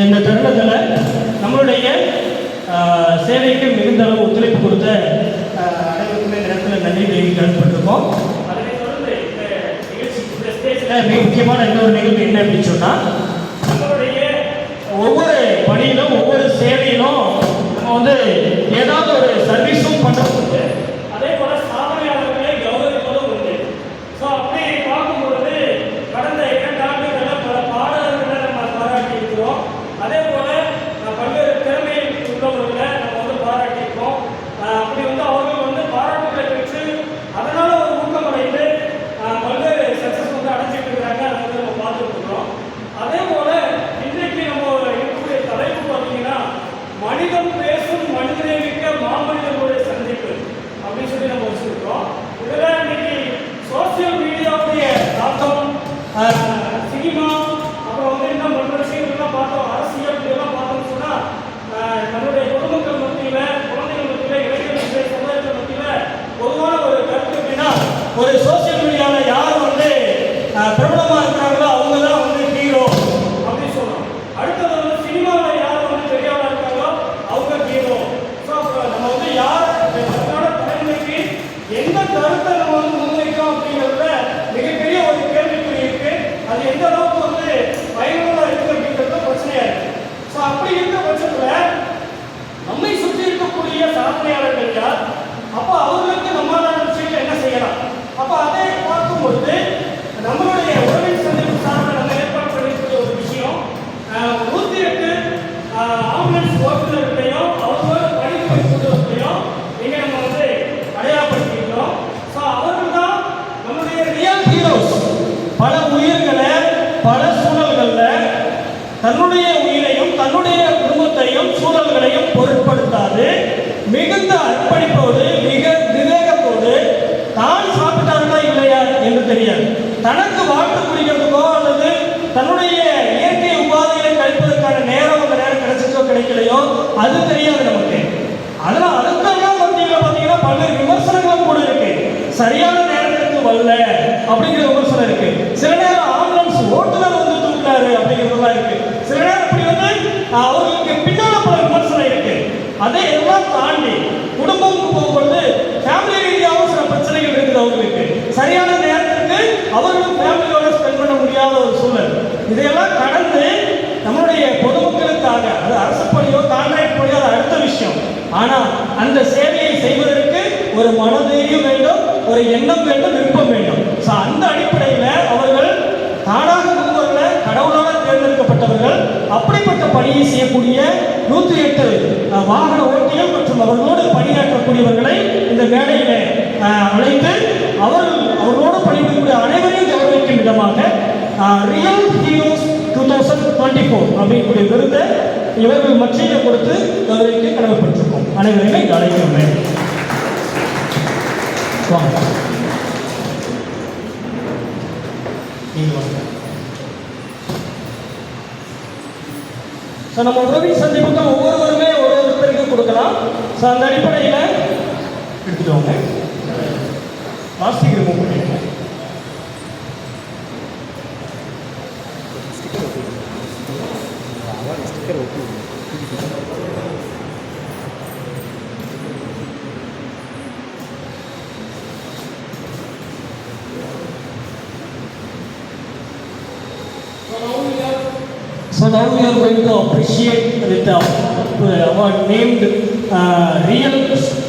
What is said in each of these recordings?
இந்த தருணத்தில் நம்மளுடைய சேவைக்கு மிகுந்த அளவு ஒத்துழைப்பு கொடுத்த அனைவருக்குமே நேரத்தில் நன்றி தெரிவிக்க கடன்பட்டிருக்கோம் அதனைத் தொடர்ந்து மிக முக்கியமான இன்னொரு நிகழ்வு என்ன அப்படின்னு சொன்னால் நம்மளுடைய ஒவ்வொரு பணியிலும் ஒவ்வொரு சேவையிலும் நம்ம வந்து ஏதாவது ஒரு சர்வீஸும் பண்ணுறது அதே போல சாதனையாளர்களை கௌரவிப்பதும் உண்டு ஸோ அப்படி பார்க்கும் பொழுது கடந்த இரண்டு ஆண்டுகளில் பல பாடகர்களை நம்ம பாராட்டி இருக்கிறோம் அதே போல அஹ், பல்வேறு திறமை உள்ளவர்களை நம்ம வந்து பாராட்டியிருக்கோம் அஹ், அப்படி வந்து அவர்கள் வந்து பாராட்டுகளை பெற்று அதனால ஒரு ஊக்கமடைந்து அஹ், பல்வேறு சக்சஸ் வந்து அடைஞ்சிட்டு இருக்கிறாங்க அதை வந்து நம்ம பார்த்துட்டு இருக்கிறோம் அதே போல இன்றைக்கு நம்ம இருக்கக்கூடிய தலைப்பு பார்த்தீங்கன்னா மனிதம் பேசும் மனிதனை மிக்க மாமனிதர்களுடைய சந்திப்பு அப்படின்னு சொல்லி நம்ம வச்சிருக்கோம் இதுல இன்னைக்கு சோசியல் மீடியாவுடைய தாக்கம் அஹ், சினிமா அப்புறம் வந்து என்ன பண்ற விஷயங்கள்லாம் பார்த்தோம் அரசியல் இதெல்லாம் பார்த்தோம்னு சொன்னா அஹ், நம்மளுடைய பொதுமக்கள் மத்தியில குழந்தைகள் மத்தியில இளைஞர்கள் மத்தியில சமுதாயத்தில் மத்தியில பொதுவான ஒரு கருத்து எப்படின்னா ஒரு சோசியல் மீடியாவில் யார் வந்து பிரபலமாக இருக்காங்களோ இருக்கிறாங்களோ அவங்க தான் வந்து ஹீரோ அப்படின்னு சொல்றோம் அடுத்தது வந்து சினிமாவில் யார் வந்து பெரியவங்களா இருக்காங்களோ அவங்க ஹீரோ ஸோ நம்ம வந்து யார் அதனால தலைமுறைக்கு எந்த கருத்தை நம்ம வந்து முன்வைக்கிறோம் அப்படிங்கிறதுல மிகப்பெரிய ஒரு கேள்விக்குறி இருக்கு. அது எந்த அளவுக்கு வந்து பயனுள்ளதா இருக்கு அப்படிங்கிறது பிரச்சனையா இருக்கு ஸோ அப்படி இருக்க பட்சத்துல நம்மை சுற்றி இருக்கக்கூடிய சாதனையாளர்கள் யார் அப்போ அவர்களுக்கு நம்மளான விஷயங்கள் என்ன செய்யலாம் அப்போ அதை பார்க்கும் பொழுது நம்மளுடைய உறவின் சந்திப்பு சார்ந்த நம்ம ஏற்பாடு பண்ணிருக்கிற ஒரு விஷயம் ஆஹ், நூத்தி எட்டு ஆஹ், ஆம்புலன்ஸ் ஓட்டுநர்களையும் அவர்களோட பணிபுரியக்கூடியவர்களையும் இங்க நம்ம வந்து அடையாளப்படுத்தியிருக்கிறோம் ஸோ அவர்கள் தான் நம்மளுடைய ரியல் ஹீரோஸ் பல உயிர்களை பல சூழல்கள்ல தன்னுடைய உயிரையும் தன்னுடைய குடும்பத்தையும் சூழல்களையும் பொருட்படுத்தாது மிகுந்த அர்ப்பணிப்போடு மிக விவேகத்தோடு தான் சாப்பிட்டார்களா இல்லையா என்று தெரியாது தனக்கு வாட்டு குடிக்கிறதுக்கோ அல்லது தன்னுடைய இயற்கை உபாதைகளை கழிப்பதற்கான நேரம் அந்த நேரம் கிடைச்சிச்சோ கிடைக்கலையோ அது தெரியாது நமக்கு அதனால அதுக்கெல்லாம் மத்தியில் பார்த்தீங்கன்னா பல்வேறு விமர்சனங்களும் கூட இருக்கு சரியான நேரத்துக்கு வரல அப்படிங்கிற விமர்சனம் இருக்கு. சில நேரம் ஆம்புலன்ஸ் ஓட்டுநர் வந்து தூக்குறாரு அப்படிங்கிறதெல்லாம் இருக்கு. சில நேரம் இப்படி வந்து அவர்களுக்கு பின்னால பல விமர்சனம் இருக்கு. அதை எல்லாம் தாண்டி குடும்பம் போகும்போது ஃபேமிலி ரீதியாகவும் சில பிரச்சனைகள் இருக்குது அவங்களுக்கு சரியான நேரத்துக்கு அவர்களும் ஃபேமிலியோட ஸ்பெண்ட் பண்ண முடியாத ஒரு சூழல். இதையெல்லாம் கடந்து நம்மளுடைய பொதுமக்களுக்காக அது அரசு பணியோ கான்ட்ராக்ட் பணியோ அது அடுத்த விஷயம். ஆனால் அந்த சேவையை செய்வதற்கு ஒரு மனதைரியம் வேண்டும் ஒரு எண்ணம் வேண்டும் பணியை செய்யக்கூடிய நூற்றி எட்டு வாகன ஓட்டிகள் மற்றும் அவர்களோடு பணியாற்றக்கூடியவர்களை இந்த மேடையில அழைத்து அவர்கள் அவர்களோடு பணிபுரியக்கூடிய அனைவரையும் கௌரவிக்கும் விதமாக real heroes two thousand twenty four அப்படிங்கக்கூடிய விருதை இவர்கள் மத்தியில் கொடுத்து கௌரவிக்க கடமைப்பட்டிருக்கோம். அனைவரையுமே இங்கு அழைக்கிறோம் வாங்க. நீங்கள் வாங்க. ஸோ நம்ம உறவின் சந்திப்புக்கு ஒவ்வொருவருமே ஒரு ஒருத்தருக்கு கொடுக்கலாம். ஸோ அந்த அடிப்படையில் எடுத்துட்டு வாங்க பிளாஸ்டிக் ரிமூவ் பண்ணிடுங்க Now we are going to appreciate with the uh, award named uh, Real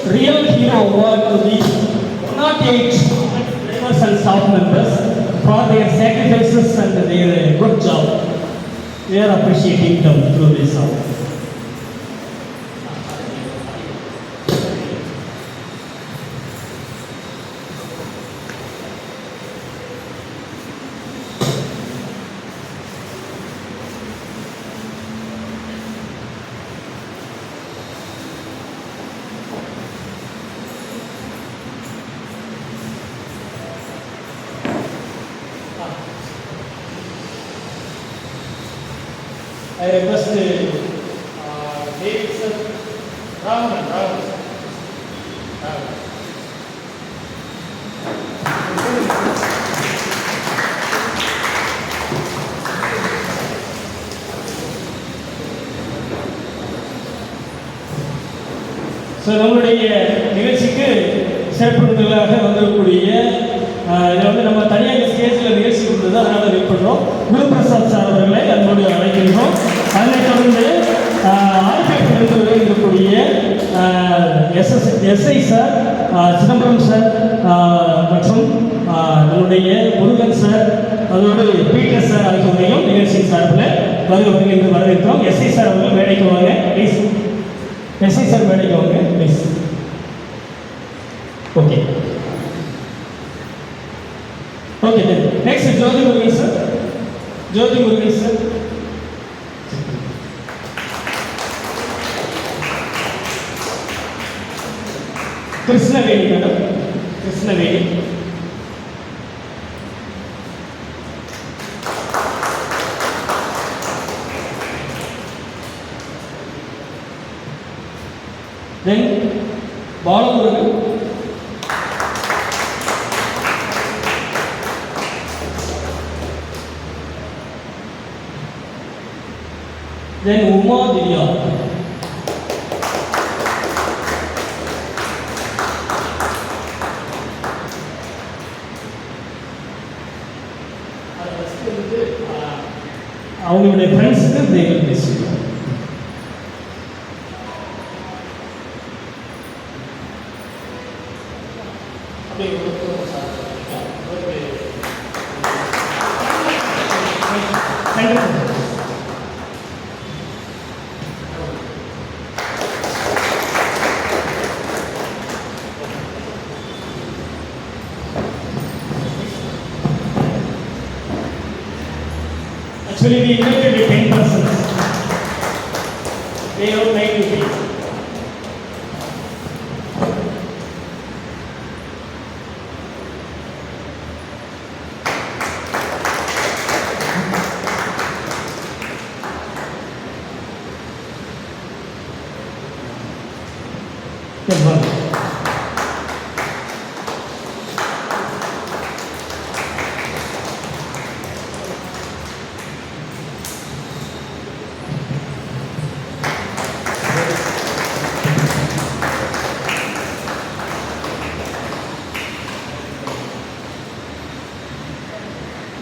Real Hero Award to the 108 drivers and staff members for their sacrifices and their good job. We are appreciating them through this song. I request uh, David sir, Ramanan, Ramanan sir. Ramanan. So நம்மளுடைய நிகழ்ச்சிக்கு சிறப்பு விருந்தினர்களாக வந்திருக்கக்கூடிய இதை வந்து நம்ம தனியாக ஸ்டேஜில் நிகழ்ச்சி கொடுத்தது அதனால் வெயிட் பண்ணுறோம் குருபிரசாத் சார் அவர்களை அன்போடு அழைக்கின்றோம். அதனைத் தொடர்ந்து ஆர்பிஎஃப் இருக்கக்கூடிய SS SI sir Chidambaram sir மற்றும் நம்முடைய முருகன் சார் அதோடு பீட்டர் சார் ஆகியோரையும் நிகழ்ச்சியின் சார்பில் வருக என்று வரவேற்கிறோம். எஸ்ஐ சார் அவர்கள் வேலைக்கு வாங்க ப்ளீஸ் எஸ்ஐ சார் வேலைக்கு வாங்க please okay okay next Jyothi Murugan sir Jyothi Murugan sir Krishnaveni madam Krishnaveni then Balamurugan 내 우머들이여. 아, 오늘 레퍼런스는 내일 됐습니다. 잘 들었습니다. Eu tenho visto.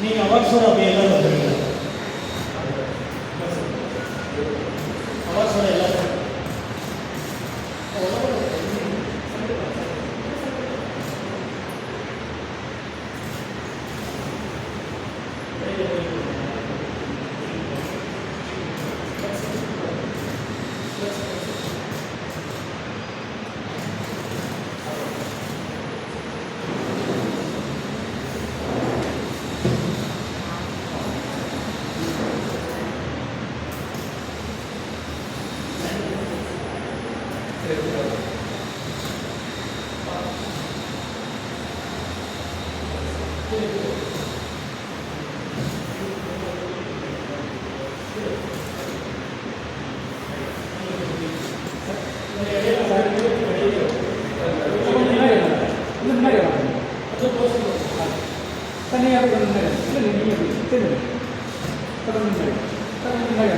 நீங்க அவார்ட்ஸோட அப்படியே எல்லாரும் தனியாக கொஞ்சம் முன்னாடி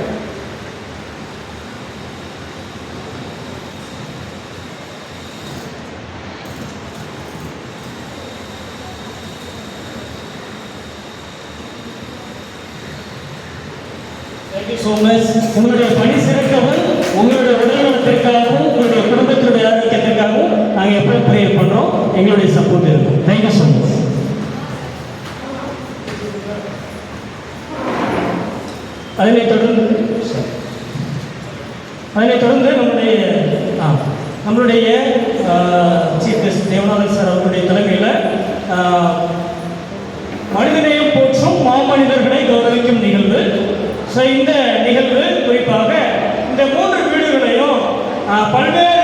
தேங்க்யூ ஸோ மச் உங்களுடைய பணி சிறக்கவும் உங்களுடைய உடல்நலத்திற்காகவும் உங்களுடைய குடும்பத்தினுடைய ஆரோக்கியத்திற்காகவும் நாங்கள் எப்போ ப்ரேயர் பண்ணுறோம் எங்களுடைய சப்போர்ட் இருக்கும். தேங்க்யூ ஸோ மச் அதனைத் தொடர்ந்து அதனைத் தொடர்ந்து நம்முடைய நம்மளுடைய சீஃப் கெஸ்ட் தேவநாதன் சார் அவர்களுடைய தலைமையில் இந்த நிகழ்வு குறிப்பாக இந்த மூன்று வீடுகளையும் பல்வேறு